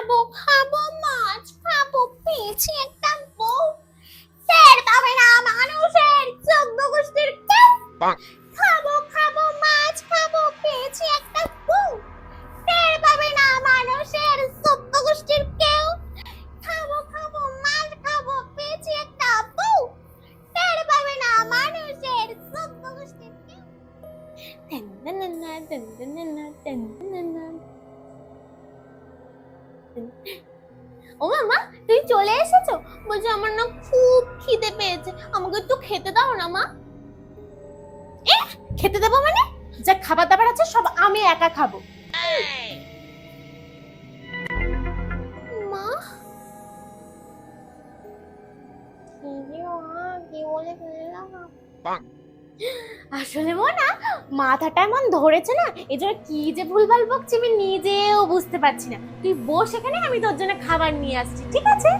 খাব খাব মাছ খাব পেয়েছি একটা বউ টের পাবে না মানুষের চোদ্দ গোষ্ঠীর কেউ খাব খাব মাছ খাব পেয়েছি একটা বউ টের পাবে না মানুষের চোদ্দ গোষ্ঠীর কেউ খাব খাব মাছ খাব পেয়েছি একটা বউ টের পাবে না মানুষের চোদ্দ গোষ্ঠীর কেউ। ও মামা তুই চলে এসেছ? বলছি আমার না খুব খিদে পেয়েছে। আমাকে একটু খেতে দাও না মা। এ খেতে দেবো মানে? যা খাবার দাবার আছে সব আমি একা খাব। মা? কি মা কি বলে ফেললাম আসলে না মাথাটা এমন ধরেছে না, এজন্য কি যে ভুলভাল বকছি আমি নিজেও বুঝতে পারছি না। তুই বস এখানে, আমি তোর জন্য খাবার নিয়ে আসছি, ঠিক আছে?